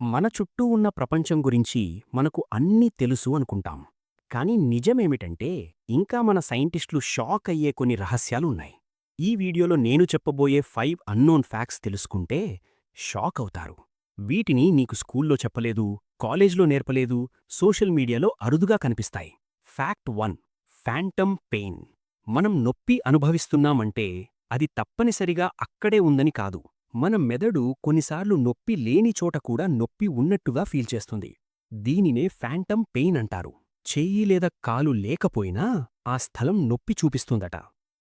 మన చుట్టూ ఉన్న ప్రపంచం గురించి మనకు అన్నీ తెలుసు అనుకుంటాం. కానీ నిజమేమిటంటే ఇంకా మన సైంటిస్టులు షాక్ అయ్యే కొన్ని రహస్యాలున్నాయి. ఈ వీడియోలో నేను చెప్పబోయే ఫైవ్ అన్నోన్ ఫ్యాక్ట్స్ తెలుసుకుంటే షాక్ అవుతారు. వీటిని నీకు స్కూల్లో చెప్పలేదు కాలేజ్లో నేర్పలేదు సోషల్ మీడియాలో అరుదుగా కనిపిస్తాయి. Fact one phantom pain. మనం నొప్పి అనుభవిస్తున్నామంటే అది తప్పనిసరిగా అక్కడే ఉందని కాదు. మన మెదడు కొన్నిసార్లు నొప్పి లేని చోట కూడా నొప్పి ఉన్నట్టుగా ఫీల్ చేస్తుంది. దీనినే ఫ్యాంటమ్ పెయిన్ అంటారు. చెయ్యి లేదా కాలు లేకపోయినా ఆ స్థలం నొప్పి చూపిస్తుందట.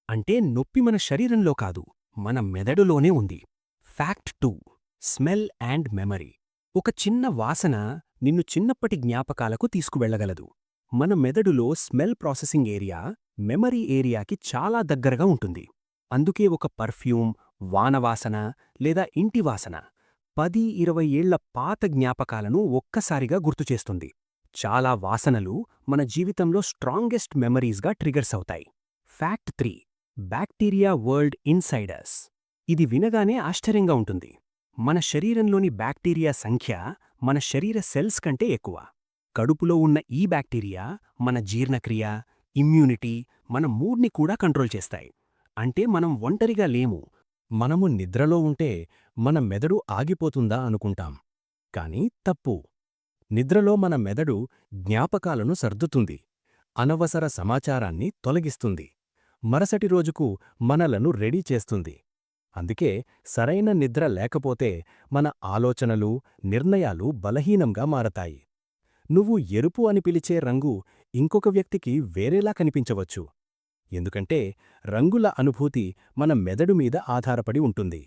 అంటే నొప్పి మన శరీరంలో కాదు మన మెదడులోనే ఉంది. Fact two smell and memory. ఒక చిన్న వాసన నిన్ను చిన్నప్పటి జ్ఞాపకాలకు తీసుకువెళ్ళగలదు మన మెదడులో స్మెల్ ప్రాసెసింగ్ ఏరియా మెమరీ ఏరియాకి చాలా దగ్గరగా ఉంటుంది. అందుకే ఒక పర్ఫ్యూమ్ వానవాసన లేదా ఇంటి వాసన పది ఇరవై ఏళ్ళ పాత జ్ఞాపకాలను ఒక్కసారిగా గుర్తుచేస్తుంది చాలా వాసనలు మన జీవితంలో స్ట్రాంగెస్ట్ మెమరీస్గా ట్రిగర్స్ అవుతాయి. Fact three bacteria world insiders. ఇది వినగానే ఆశ్చర్యంగా ఉంటుంది. మన శరీరంలోని బ్యాక్టీరియా సంఖ్య మన శరీర సెల్స్ కంటే ఎక్కువ. కడుపులో ఉన్న ఈ బ్యాక్టీరియా మన జీర్ణక్రియ ఇమ్యూనిటీ మన మూడ్ని కూడా కంట్రోల్ చేస్తాయి. అంటే మనం ఒంటరిగా లేము. మనము నిద్రలో ఉంటే మన మెదడు ఆగిపోతుందా అనుకుంటాం. కాని తప్పు. నిద్రలో మన మెదడు జ్ఞాపకాలను సర్దుతుంది. అనవసర సమాచారాన్ని తొలగిస్తుంది. మరసటి రోజుకు మనలను రెడీ చేస్తుంది. అందుకే సరైన నిద్ర లేకపోతే మన ఆలోచనలు నిర్ణయాలు బలహీనంగా మారతాయి. నువ్వు ఎరుపు అని పిలిచే రంగు ఇంకొక వ్యక్తికి వేరేలా కనిపించవచ్చు. ఎందుకంటే రంగుల అనుభూతి మన మెదడు మీద ఆధారపడి ఉంటుంది.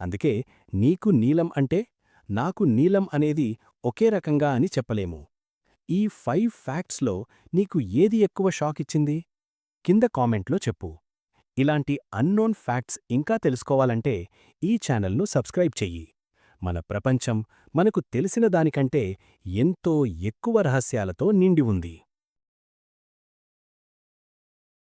అందుకే నీకు నీలం అంటే నాకు నీలం అనేది ఒకే రకంగా అని చెప్పలేము. ఈ ఫైవ్ ఫ్యాక్ట్స్లో నీకు ఏది ఎక్కువ షాక్ ఇచ్చింది? కింద కామెంట్లో చెప్పు. ఇలాంటి అన్నోన్ ఫ్యాక్ట్స్ ఇంకా తెలుసుకోవాలంటే ఈ ఛానల్ను సబ్స్క్రైబ్ చెయ్యి. మన ప్రపంచం మనకు తెలిసిన దానికంటే ఎంతో ఎక్కువ రహస్యాలతో నిండి ఉంది.